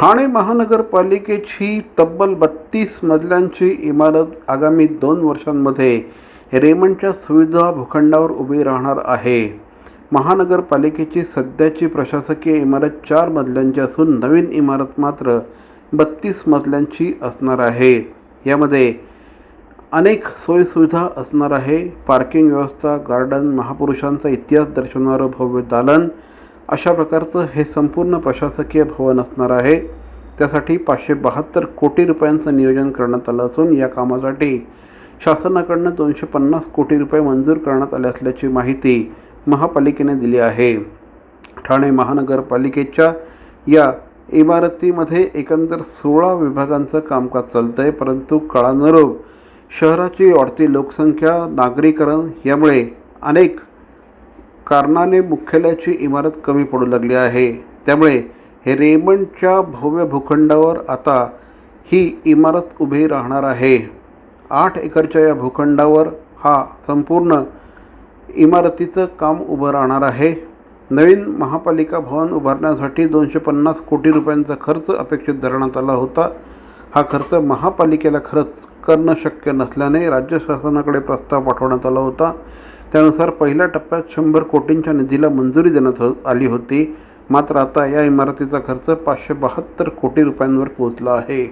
ठाणे महानगरपालिकेची तब्बल बत्तीस मजल्यांची इमारत आगामी दोन वर्षांमध्ये रेमंडच्या सुविधा भूखंडावर उभी राहणार आहे. महानगरपालिकेची सध्याची प्रशासकीय इमारत चार मजल्यांची असून नवीन इमारत मात्र बत्तीस मजल्यांची असणार आहे. यामध्ये अनेक सोयीसुविधा असणार आहे. पार्किंग व्यवस्था गार्डन महापुरुषांचा इतिहास दर्शवणारं भव्य दालन अशा प्रकारचं हे संपूर्ण प्रशासकीय भवन असणार आहे. त्यासाठी पाचशे बहात्तर कोटी रुपयांचं नियोजन करण्यात आलं असून या कामासाठी शासनाकडनं दोनशे पन्नास कोटी रुपये मंजूर करण्यात आले असल्याची माहिती महापालिकेने दिली आहे. ठाणे महानगरपालिकेच्या या इमारतीमध्ये एकंदर सोळा विभागांचं कामकाज चालतं आहे परंतु काळानुरूप शहराची वाढती लोकसंख्या नागरीकरण यामुळे अनेक कारणाने मुख्यालयाची इमारत कमी पडू लागली आहे. त्यामुळे हे रेमंडच्या भव्य भूखंडावर आता ही इमारत उभी राहणार आहे. आठ एकरच्या या भूखंडावर हा संपूर्ण इमारतीचं काम उभं राहणार आहे. नवीन महापालिका भवन उभारण्यासाठी दोनशे पन्नास कोटी रुपयांचा खर्च अपेक्षित धरण्यात आला होता. हा खर्च महापालिकेला खरंच करणं शक्य नसल्याने राज्य शासनाकडे प्रस्ताव पाठवण्यात आला होता. त्यानुसार पहिल्या टप्प्यात शंभर कोटींच्या निधीला मंजुरी देण्यात हो- आली होती. मात्र आता या इमारतीचा खर्च पाचशे बहात्तर कोटी रुपयांवर पोहोचला आहे.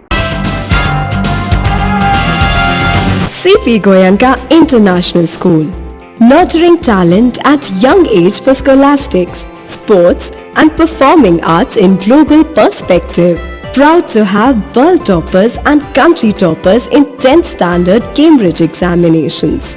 CP Goenka international school nurturing talent at young age for scholastics sports and performing arts in global perspective proud to have world toppers and country toppers in tenth standard Cambridge examinations